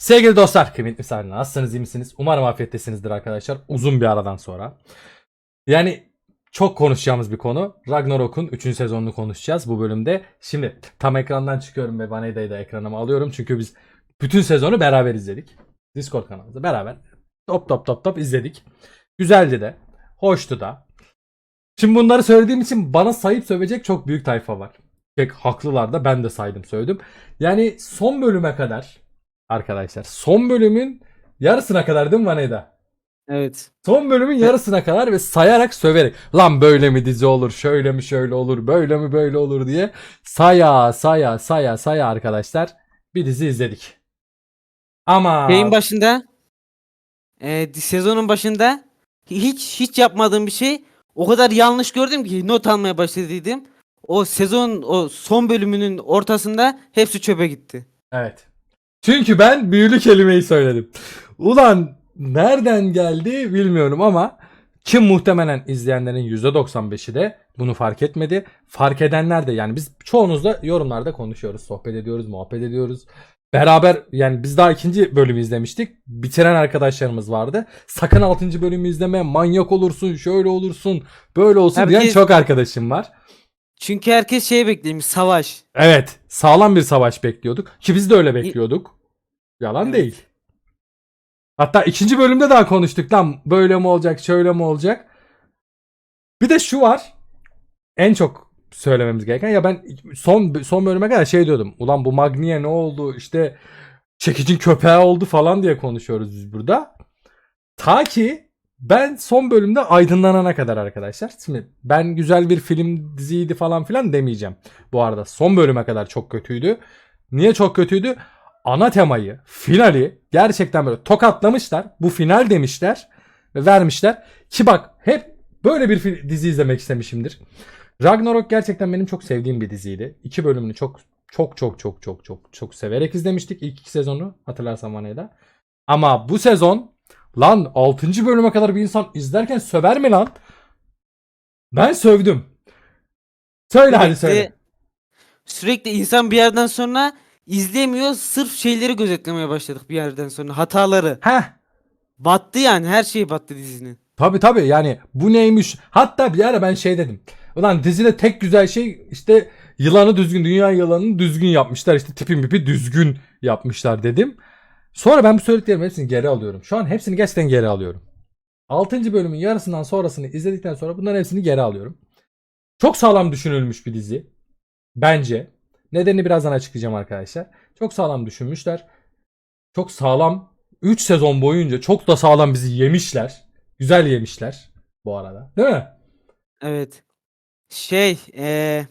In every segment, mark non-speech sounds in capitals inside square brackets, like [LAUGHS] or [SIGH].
Sevgili dostlar, kıymetli misafirler, nasılsınız, iyi misiniz? Umarım afiyettesinizdir arkadaşlar. Uzun bir aradan sonra. Yani çok konuşacağımız bir konu. Ragnarok'un 3. sezonunu konuşacağız bu bölümde. Şimdi tam ekrandan çıkıyorum ve Vaneda'yı da ekranıma alıyorum. Çünkü biz bütün sezonu beraber izledik. Discord kanalımızda beraber top top top top izledik. Güzeldi de. Hoştu da. Şimdi bunları söylediğim için bana sayıp sövecek çok büyük tayfa var. Pek haklılar da ben de saydım söyledim. Yani son bölüme kadar arkadaşlar son bölümün yarısına kadar değil mi Vaneda? Evet. Son bölümün yarısına kadar ve sayarak söverek lan böyle mi dizi olur şöyle mi şöyle olur böyle mi böyle olur diye saya saya saya saya arkadaşlar bir dizi izledik. Ama Şeyin başında e, sezonun başında hiç hiç yapmadığım bir şey o kadar yanlış gördüm ki not almaya başladıydım. O sezon o son bölümünün ortasında hepsi çöpe gitti. Evet. Çünkü ben büyülü kelimeyi söyledim. Ulan nereden geldi bilmiyorum ama kim muhtemelen izleyenlerin %95'i de bunu fark etmedi. Fark edenler de yani biz çoğunuzla yorumlarda konuşuyoruz, sohbet ediyoruz, muhabbet ediyoruz. Beraber yani biz daha ikinci bölümü izlemiştik. Bitiren arkadaşlarımız vardı. Sakın altıncı bölümü izleme, manyak olursun, şöyle olursun, böyle olsun diyen Herkes- çok arkadaşım var. Çünkü herkes şey beklemiş savaş. Evet, sağlam bir savaş bekliyorduk ki biz de öyle bekliyorduk. Yalan Evet. değil. Hatta ikinci bölümde daha konuştuk lan böyle mi olacak, şöyle mi olacak? Bir de şu var. En çok söylememiz gereken ya ben son son bölüme kadar şey diyordum. Ulan bu Magni'ye ne oldu? İşte çekicin köpeği oldu falan diye konuşuyoruz biz burada. Ta ki ben son bölümde aydınlanana kadar arkadaşlar. Şimdi ben güzel bir film diziydi falan filan demeyeceğim. Bu arada son bölüme kadar çok kötüydü. Niye çok kötüydü? Ana temayı, finali gerçekten böyle tokatlamışlar. Bu final demişler ve vermişler. Ki bak hep böyle bir dizi izlemek istemişimdir. Ragnarok gerçekten benim çok sevdiğim bir diziydi. İki bölümünü çok çok çok çok çok çok çok severek izlemiştik ilk iki sezonu hatırlarsan Vaneyla. Ama bu sezon lan 6. bölüme kadar bir insan izlerken söver mi lan? Ben sövdüm. Söyle hadi söyle. Sürekli insan bir yerden sonra izlemiyor sırf şeyleri gözetlemeye başladık bir yerden sonra hataları. Heh Battı yani her şey battı dizinin. Tabi tabi yani bu neymiş? Hatta bir ara ben şey dedim. Ulan dizide tek güzel şey işte yılanı düzgün, dünya yılanını düzgün yapmışlar. işte tipi mipi düzgün yapmışlar dedim. Sonra ben bu söylediklerimi hepsini geri alıyorum. Şu an hepsini gerçekten geri alıyorum. 6. bölümün yarısından sonrasını izledikten sonra bunların hepsini geri alıyorum. Çok sağlam düşünülmüş bir dizi. Bence. Nedenini birazdan açıklayacağım arkadaşlar. Çok sağlam düşünmüşler. Çok sağlam 3 sezon boyunca çok da sağlam bizi yemişler. Güzel yemişler bu arada. Değil mi? Evet. Şey, eee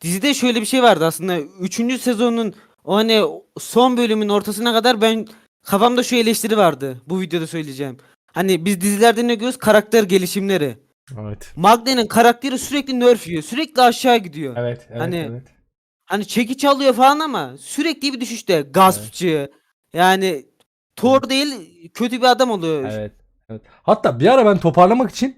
dizide şöyle bir şey vardı aslında. Üçüncü sezonun o hani son bölümün ortasına kadar ben kafamda şu eleştiri vardı. Bu videoda söyleyeceğim. Hani biz dizilerde ne görüyoruz? Karakter gelişimleri. Evet. Magne'nin karakteri sürekli nerf yiyor. Sürekli aşağı gidiyor. Evet, evet, Hani- evet. Hani çekiç alıyor falan ama sürekli bir düşüşte. Gaspçı. Yani Thor değil kötü bir adam oluyor. Evet. Evet. Hatta bir ara ben toparlamak için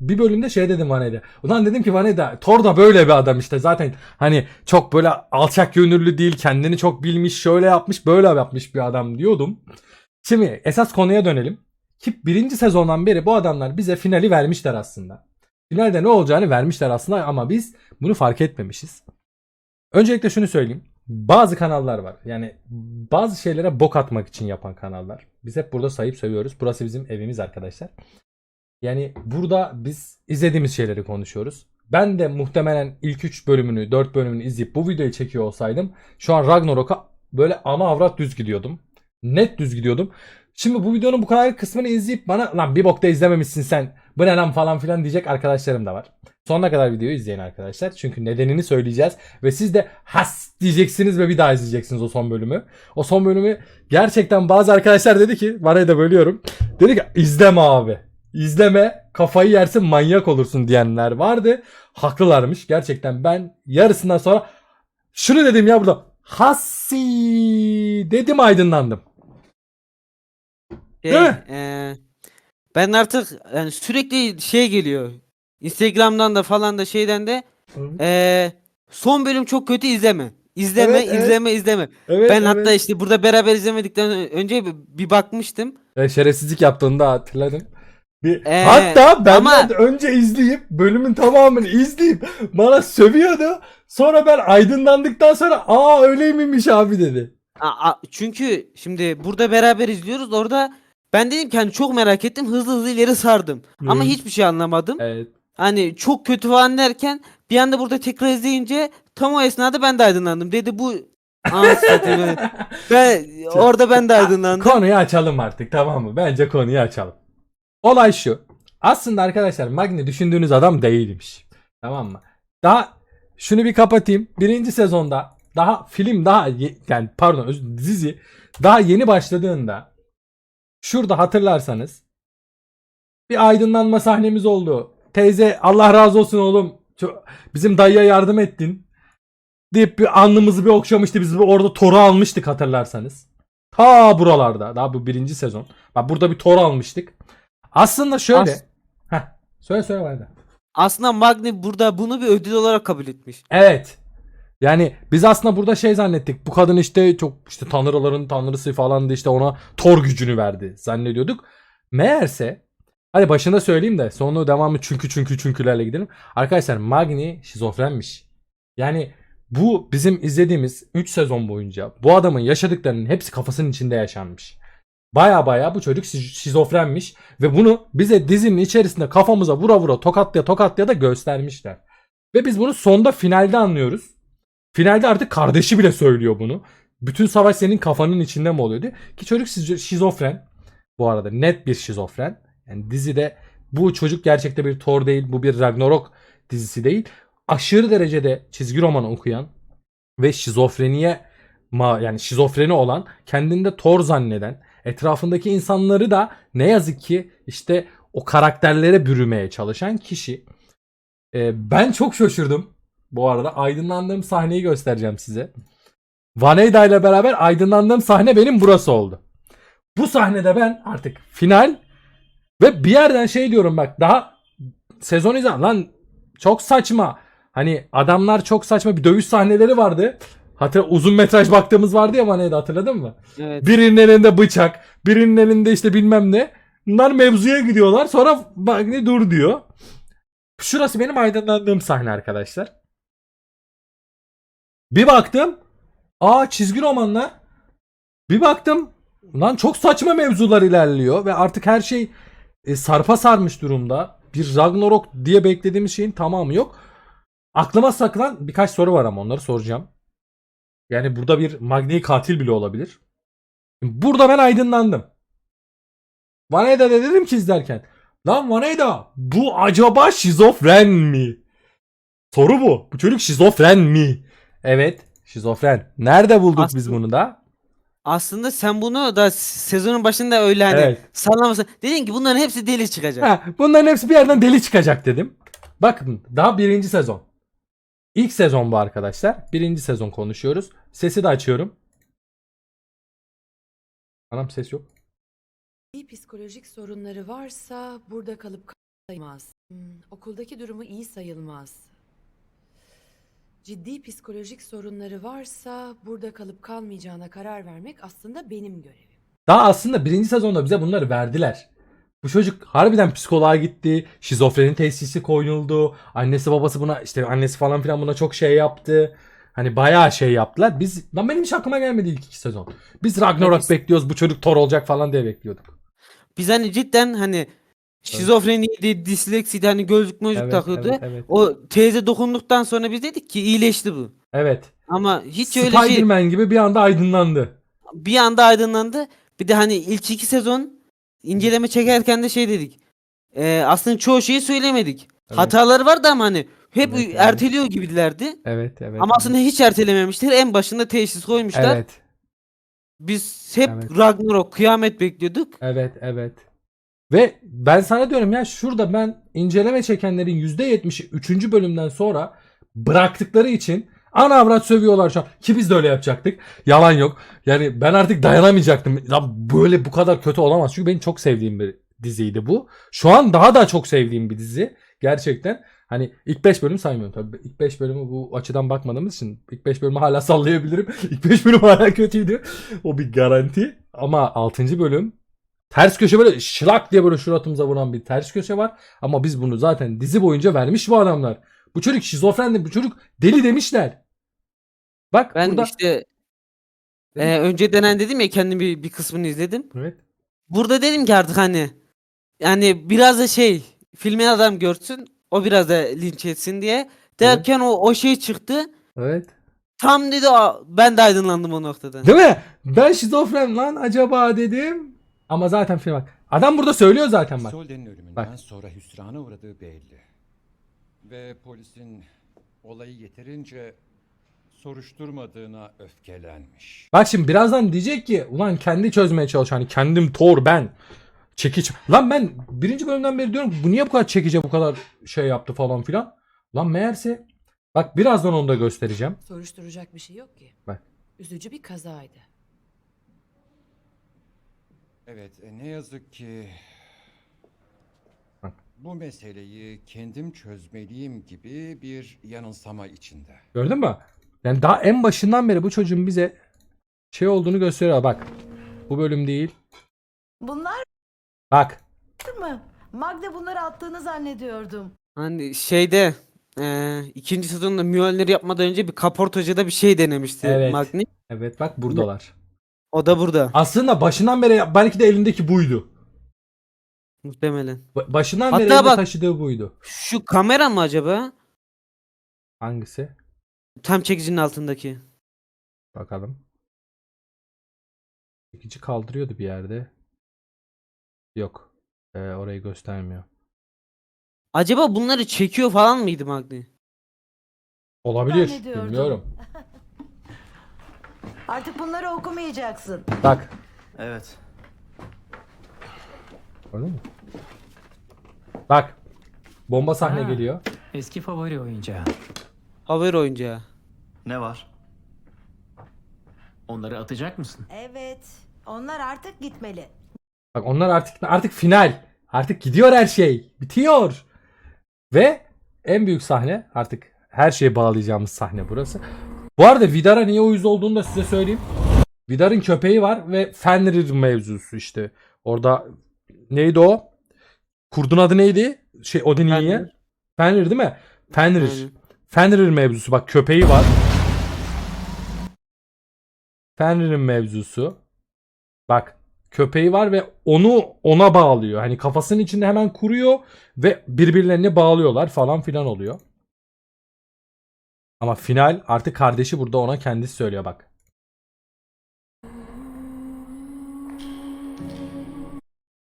bir bölümde şey dedim Vaneda. Ulan dedim ki Vaneda Thor da böyle bir adam işte zaten hani çok böyle alçak gönüllü değil kendini çok bilmiş şöyle yapmış böyle yapmış bir adam diyordum. Şimdi esas konuya dönelim. Ki birinci sezondan beri bu adamlar bize finali vermişler aslında. Finalde ne olacağını vermişler aslında ama biz bunu fark etmemişiz. Öncelikle şunu söyleyeyim. Bazı kanallar var. Yani bazı şeylere bok atmak için yapan kanallar. Biz hep burada sayıp seviyoruz. Burası bizim evimiz arkadaşlar. Yani burada biz izlediğimiz şeyleri konuşuyoruz. Ben de muhtemelen ilk 3 bölümünü, 4 bölümünü izleyip bu videoyu çekiyor olsaydım şu an Ragnarok'a böyle ana avrat düz gidiyordum. Net düz gidiyordum. Şimdi bu videonun bu kadar kısmını izleyip bana lan bir bokta izlememişsin sen. Bu ne lan falan filan diyecek arkadaşlarım da var. Sonuna kadar videoyu izleyin arkadaşlar. Çünkü nedenini söyleyeceğiz. Ve siz de has diyeceksiniz ve bir daha izleyeceksiniz o son bölümü. O son bölümü gerçekten bazı arkadaşlar dedi ki, bana da bölüyorum. Dedi ki izleme abi. İzleme kafayı yersin manyak olursun diyenler vardı. Haklılarmış. Gerçekten ben yarısından sonra şunu dedim ya burada. Hassi dedim aydınlandım. Şey, Değil mi? eee, ben artık yani sürekli şey geliyor. Instagram'dan da falan da şeyden de eee, son bölüm çok kötü izleme. İzleme, Evet, evet. izleme, izleme. Evet, ben hatta işte burada beraber izlemedikten önce bir, bir bakmıştım. E, şerefsizlik yaptığını da hatırladım. Bir, Ee, hatta benden ama- önce izleyip bölümün tamamını izleyip bana sövüyordu. Sonra ben aydınlandıktan sonra aa öyle miymiş abi dedi. A- a- çünkü şimdi burada beraber izliyoruz. Orada ben dedim ki hani çok merak ettim. Hızlı hızlı ileri sardım. Ama Hı. hiçbir şey anlamadım. Evet. Hani çok kötü falan derken bir anda burada tekrar izleyince tam o esnada ben de aydınlandım. Dedi bu [LAUGHS] Anasını ben orada ben de aydınlandım. Konuyu açalım artık tamam mı? Bence konuyu açalım. Olay şu. Aslında arkadaşlar Magni düşündüğünüz adam değilmiş. Tamam mı? Daha şunu bir kapatayım. Birinci sezonda daha film daha yani pardon dizi daha yeni başladığında şurada hatırlarsanız bir aydınlanma sahnemiz oldu. Teyze Allah razı olsun oğlum. Ço- Bizim dayıya yardım ettin. Deyip bir alnımızı bir okşamıştı. Biz orada toru almıştık hatırlarsanız. Ta buralarda. Daha bu birinci sezon. Bak burada bir tor almıştık. Aslında şöyle. As- Heh, söyle söyle bana. Aslında Magni burada bunu bir ödül olarak kabul etmiş. Evet. Yani biz aslında burada şey zannettik. Bu kadın işte çok işte tanrıların tanrısı falan da işte ona Thor gücünü verdi zannediyorduk. Meğerse hadi başında söyleyeyim de sonu devamı çünkü çünkü çünkülerle gidelim. Arkadaşlar Magni şizofrenmiş. Yani bu bizim izlediğimiz 3 sezon boyunca bu adamın yaşadıklarının hepsi kafasının içinde yaşanmış. Baya baya bu çocuk şiz- şizofrenmiş ve bunu bize dizinin içerisinde kafamıza vura vura tokatlaya tokatlaya da göstermişler. Ve biz bunu sonda finalde anlıyoruz. Finalde artık kardeşi bile söylüyor bunu. Bütün savaş senin kafanın içinde mi oluyor diye. Ki çocuk şizo- şizofren. Bu arada net bir şizofren. Yani dizide bu çocuk gerçekte bir Thor değil. Bu bir Ragnarok dizisi değil. Aşırı derecede çizgi roman okuyan ve şizofreniye ma yani şizofreni olan kendinde Thor zanneden etrafındaki insanları da ne yazık ki işte o karakterlere bürümeye çalışan kişi. Ee, ben çok şaşırdım. Bu arada aydınlandığım sahneyi göstereceğim size. Vaneyda ile beraber aydınlandığım sahne benim burası oldu. Bu sahnede ben artık final ve bir yerden şey diyorum bak daha sezon izan lan çok saçma. Hani adamlar çok saçma bir dövüş sahneleri vardı. Hatır uzun metraj baktığımız vardı ya Vaneyda hatırladın mı? Evet. Birinin elinde bıçak, birinin elinde işte bilmem ne. Bunlar mevzuya gidiyorlar. Sonra bak ne dur diyor. Şurası benim aydınlandığım sahne arkadaşlar. Bir baktım. Aa çizgi romanlar. Bir baktım. Lan çok saçma mevzular ilerliyor ve artık her şey e, sarpa sarmış durumda. Bir Ragnarok diye beklediğimiz şeyin tamamı yok. Aklıma saklan birkaç soru var ama onları soracağım. Yani burada bir Magni katil bile olabilir. Burada ben aydınlandım. Vaneda da dedim ki izlerken. Lan Vaneda bu acaba şizofren mi? Soru bu. Bu çocuk şizofren mi? Evet şizofren. Nerede bulduk biz Aslında- bunu da? Aslında sen bunu da sezonun başında öyle hani Evet. sallamasın. Dedin ki bunların hepsi deli çıkacak. Ha, bunların hepsi bir yerden deli çıkacak dedim. Bakın daha birinci sezon. İlk sezon bu arkadaşlar. Birinci sezon konuşuyoruz. Sesi de açıyorum. Anam ses yok. İyi psikolojik sorunları varsa burada kalıp sayılmaz. Hmm, okuldaki durumu iyi sayılmaz. Ciddi psikolojik sorunları varsa burada kalıp kalmayacağına karar vermek aslında benim görevim. Daha aslında birinci sezonda bize bunları verdiler. Bu çocuk harbiden psikoloğa gitti. Şizofreni teşhisi koyuldu. Annesi babası buna işte annesi falan filan buna çok şey yaptı. Hani bayağı şey yaptılar. Biz lan benim hiç aklıma gelmedi ilk iki sezon. Biz Ragnarok Evet. bekliyoruz. Bu çocuk Thor olacak falan diye bekliyorduk. Biz hani cidden hani şizofreniydi, disleksiydi hani gözlük mözlük takıyordu. evet, evet. O teyze dokunduktan sonra biz dedik ki iyileşti bu. Evet. Ama hiç öyle şey Spider-Man gibi bir anda aydınlandı. bir anda aydınlandı. Bir de hani ilk iki sezon inceleme çekerken de şey dedik. Ee, aslında çoğu şeyi söylemedik. Evet. Hataları vardı ama hani hep Evet, evet. erteliyor gibilerdi. Evet, evet. Ama aslında hiç ertelememişler. En başında teşhis koymuşlar. Evet, Biz hep Evet. Ragnarok, kıyamet bekliyorduk. evet, evet. Ve ben sana diyorum ya şurada ben inceleme çekenlerin %70'i 3. bölümden sonra bıraktıkları için ana avrat sövüyorlar şu an. Ki biz de öyle yapacaktık. Yalan yok. Yani ben artık dayanamayacaktım. Ya böyle bu kadar kötü olamaz. Çünkü benim çok sevdiğim bir diziydi bu. Şu an daha da çok sevdiğim bir dizi. Gerçekten. Hani ilk 5 bölüm saymıyorum tabii. İlk 5 bölümü bu açıdan bakmadığımız için ilk 5 bölümü hala [LAUGHS] sallayabilirim. İlk 5 bölüm hala kötüydü. O bir garanti. Ama 6. bölüm ters köşe böyle şılak diye böyle suratımıza vuran bir ters köşe var. Ama biz bunu zaten dizi boyunca vermiş bu adamlar. Bu çocuk şizofrendi, bu çocuk deli demişler. Bak Ben burada... işte e, önce denen dedim ya kendim bir, bir kısmını izledim. Evet. Burada dedim ki artık hani yani biraz da şey filmin adam görsün o biraz da linç etsin diye derken o o şey çıktı. Evet. Tam dedi "Aa, ben de aydınlandım o noktada. Değil mi? Ben şizofren lan acaba dedim. Ama zaten film bak. Adam burada söylüyor zaten bak. Solden'in ölümünden Bak. sonra hüsrana uğradığı belli. Ve polisin olayı yeterince soruşturmadığına öfkelenmiş. Bak şimdi birazdan diyecek ki ulan kendi çözmeye çalış hani kendim Thor ben çekiç. Lan ben birinci bölümden beri diyorum bu niye bu kadar çekice bu kadar şey yaptı falan filan. Lan meğerse bak birazdan onu da göstereceğim. Soruşturacak bir şey yok ki. Bak. Üzücü bir kazaydı. Evet, e, ne yazık ki bu meseleyi kendim çözmeliyim gibi bir yanılsama içinde. Gördün mü? Yani daha en başından beri bu çocuğun bize şey olduğunu gösteriyor. Bak bu bölüm değil. Bunlar Bak mı? Magda bunları attığını zannediyordum. Hani şeyde e, ikinci sezonda Mjolnir yapmadan önce bir kaportacıda bir şey denemişti Evet. Magni. evet bak buradalar. O da burada Aslında başından beri belki de elindeki buydu. muhtemelen. Ba- Başından Hatta beri elinde bak- taşıdığı buydu. Şu kamera mı acaba? Hangisi? Tam çekicinin altındaki. Bakalım. Çekici kaldırıyordu bir yerde. Yok. Ee, orayı göstermiyor. Acaba bunları çekiyor falan mıydı Magni? Olabilir. Zannediyordum. Bilmiyorum. Artık bunları okumayacaksın. Bak. Evet. Gördün mü? Bak. Bomba sahne Ha. geliyor. Eski favori oyuncağı. Favori oyuncağı. Ne var? Onları atacak mısın? Evet. Onlar artık gitmeli. Bak onlar artık artık final. Artık gidiyor her şey. Bitiyor. Ve en büyük sahne artık her şeye bağlayacağımız sahne burası. Bu arada Vidar'a niye uyuz olduğunu da size söyleyeyim. Vidar'ın köpeği var ve Fenrir mevzusu işte. Orada neydi o? Kurdun adı neydi? Şey Odin'in Fenrir. Fenrir değil mi? Fenrir. Aynen. Fenrir mevzusu. Bak köpeği var. Fenrir'in mevzusu. Bak köpeği var ve onu ona bağlıyor. Hani kafasının içinde hemen kuruyor ve birbirlerini bağlıyorlar falan filan oluyor. Ama final artık kardeşi burada ona kendisi söylüyor bak.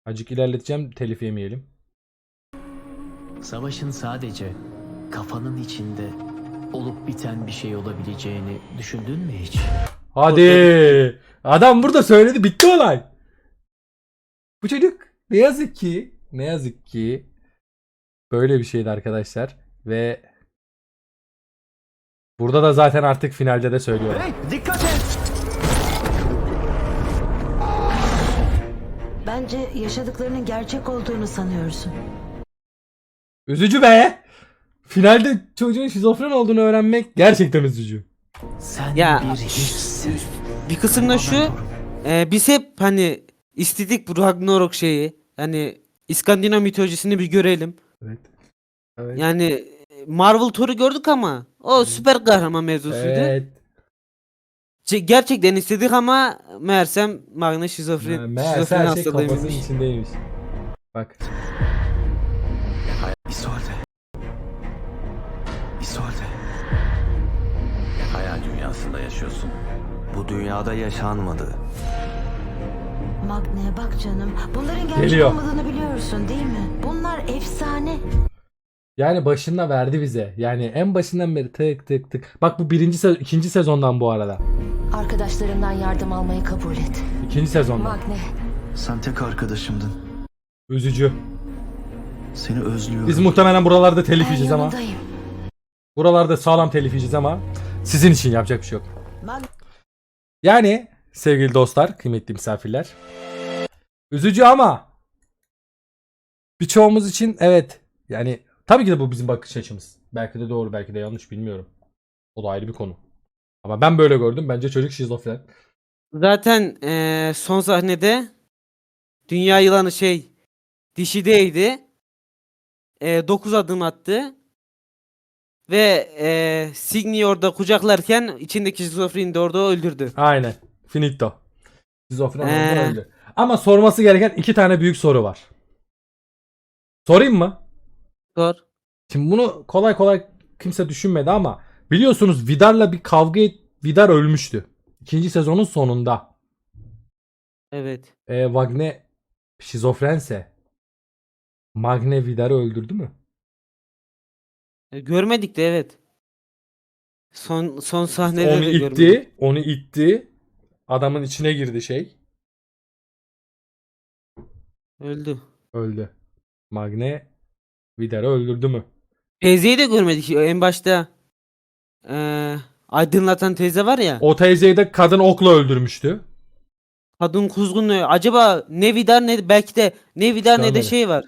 Acık ilerleteceğim telif yemeyelim. Savaşın sadece kafanın içinde olup biten bir şey olabileceğini düşündün mü hiç? Hadi. Adam burada söyledi bitti olay. Bu çocuk ne yazık ki ne yazık ki böyle bir şeydi arkadaşlar ve burada da zaten artık finalde de söylüyorlar. Hey dikkat et! Bence yaşadıklarının gerçek olduğunu sanıyorsun. Üzücü be. Finalde çocuğun şizofren olduğunu öğrenmek gerçekten üzücü. Sen Ya, bir hissin. Bir kısım da şu. e, biz hep hani istedik bu Ragnarok şeyi. Hani İskandinav mitolojisini bir görelim. Evet. Evet. Yani Marvel Thor'u gördük ama o süper kahraman mevzusuydu. Evet. Ce- Gerçekten istedik ama meğersem Magna şizofren, Me- Meğerse şizofren her şey kafasının hastalığıymış. içindeymiş. Bak. Isolde. Isolde. Hayal dünyasında yaşıyorsun. Bu dünyada yaşanmadı. Magna'ya bak canım. Bunların gerçek Geliyor. olmadığını biliyorsun değil mi? Bunlar efsane. Yani başında verdi bize. Yani en başından beri tık tık tık. Bak bu birinci se- ikinci sezondan bu arada. Arkadaşlarımdan yardım almayı kabul et. İkinci sezondan. Magne, Sen tek arkadaşımdın. Üzücü. Seni özlüyorum. Biz muhtemelen buralarda telif ben yiyeceğiz ama. yanındayım. Buralarda sağlam telif yiyeceğiz ama. Sizin için yapacak bir şey yok. Mag Yani sevgili dostlar, kıymetli misafirler. Üzücü ama birçoğumuz için evet yani Tabii ki de bu bizim bakış açımız. Belki de doğru belki de yanlış bilmiyorum. O da ayrı bir konu. Ama ben böyle gördüm. Bence çocuk şizofren. Zaten eee, son sahnede dünya yılanı şey dişideydi. 9 adım attı. Ve eee Signy'i orada kucaklarken içindeki şizofreni de orada öldürdü. Aynen. Finito. Şizofren Ee. oldu, öldü. Ama sorması gereken iki tane büyük soru var. Sorayım mı? Sor. Şimdi bunu kolay kolay kimse düşünmedi ama biliyorsunuz Vidar'la bir kavga et Vidar ölmüştü. İkinci sezonun sonunda. Evet. E, Wagner şizofrense Magne Vidar'ı öldürdü mü? E, görmedik de evet. Son son sahnede onu de itti, görmedik. onu itti. Adamın içine girdi şey. Öldü. Öldü. Magne Vidar'ı öldürdü mü? Teyzeyi de görmedik. En başta eee, aydınlatan teyze var ya. O teyzeyi de kadın okla öldürmüştü. Kadın kuzgunluğu. Acaba ne Vidar ne belki de ne Vidar ne de Görmedim. şey var.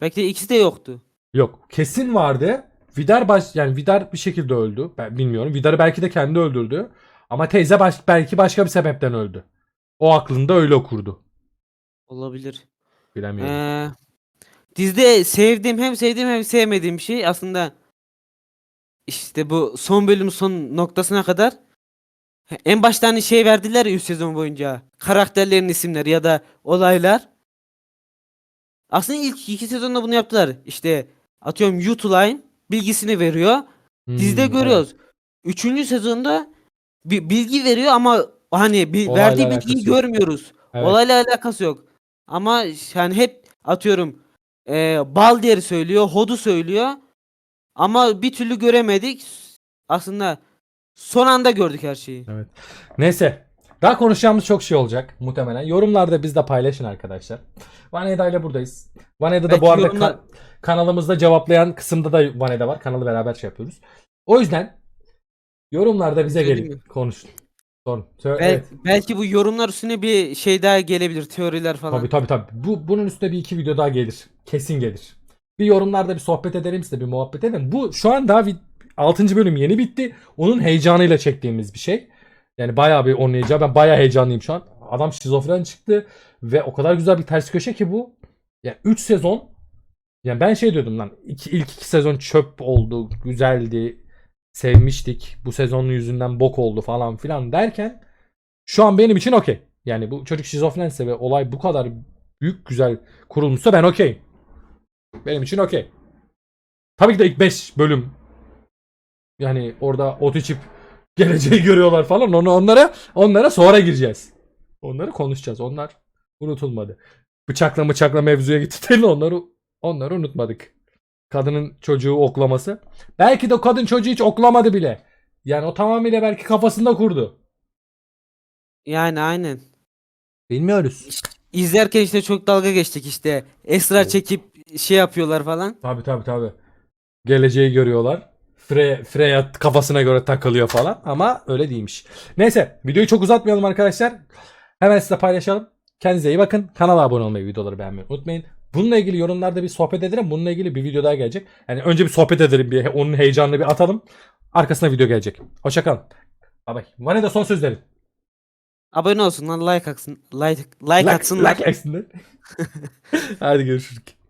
Belki de ikisi de yoktu. Yok. Kesin vardı. Vidar baş yani Vidar bir şekilde öldü. Ben bilmiyorum. Vidar'ı belki de kendi öldürdü. Ama teyze baş, belki başka bir sebepten öldü. O aklında öyle kurdu. Olabilir. Bilemiyorum. Ee, dizide sevdiğim hem sevdiğim hem sevmediğim şey aslında işte bu son bölüm son noktasına kadar en başta hani şey verdiler ya 3 sezon boyunca karakterlerin isimleri ya da olaylar. Aslında ilk iki sezonda bunu yaptılar. İşte atıyorum Uline bilgisini veriyor. Dizide Hmm, görüyoruz. Üçüncü sezonda bir bilgi veriyor ama hani bir Olayla verdiği bilgiyi yok. görmüyoruz. Evet. Olayla alakası yok. Ama yani hep atıyorum e, bal diğeri söylüyor, hodu söylüyor. Ama bir türlü göremedik. Aslında son anda gördük her şeyi. Neyse. Daha konuşacağımız çok şey olacak muhtemelen. Yorumlarda biz de paylaşın arkadaşlar. Vaneda ile buradayız. Vaneda da Belki bu arada yorumlar- ka- kanalımızda cevaplayan kısımda da Vaneda var. Kanalı beraber şey yapıyoruz. O yüzden yorumlarda bize Söyleyeyim gelin. Konuşun. Sorun. Sö- Bel- evet. Belki bu yorumlar üstüne bir şey daha gelebilir, teoriler falan. Tabii tabii tabii. Bu, bunun üstüne bir iki video daha gelir. Kesin gelir. Bir yorumlarda bir sohbet edelim size bir muhabbet edelim. Bu şu an daha 6. bölüm yeni bitti. Onun heyecanıyla çektiğimiz bir şey. Yani bayağı bir onun heyecanı. Ben bayağı heyecanlıyım şu an. Adam şizofren çıktı ve o kadar güzel bir ters köşe ki bu. Yani 3 sezon yani ben şey diyordum lan iki, ilk iki sezon çöp oldu, güzeldi, sevmiştik. Bu sezonun yüzünden bok oldu falan filan derken şu an benim için okey. Yani bu çocuk şizofrense ve olay bu kadar büyük güzel kurulmuşsa ben okeyim. Benim için okey. Tabii ki de ilk 5 bölüm yani orada ot içip [LAUGHS] geleceği görüyorlar falan onu onlara onlara sonra gireceğiz. Onları konuşacağız. Onlar unutulmadı. Bıçakla bıçakla mevzuya gitti onları onları unutmadık. Kadının çocuğu oklaması. Belki de kadın çocuğu hiç oklamadı bile. Yani o tamamıyla belki kafasında kurdu. Yani aynen. Bilmiyoruz. İzlerken işte çok dalga geçtik işte. Esra çekip şey yapıyorlar falan. Tabi tabi tabi. Geleceği görüyorlar. Fre Freya kafasına göre takılıyor falan ama öyle değilmiş. Neyse videoyu çok uzatmayalım arkadaşlar. Hemen size paylaşalım. Kendinize iyi bakın. Kanala abone olmayı, videoları beğenmeyi unutmayın. Bununla ilgili yorumlarda bir sohbet edelim. Bununla ilgili bir video daha gelecek. Yani önce bir sohbet edelim. Bir, onun heyecanını bir atalım. Arkasına video gelecek. Hoşçakalın. Bay bay. Vane de son sözlerin. Abone olsunlar, like atsın, like, like, atsınlar. Like, like atsınlar. [LAUGHS] Hadi görüşürüz.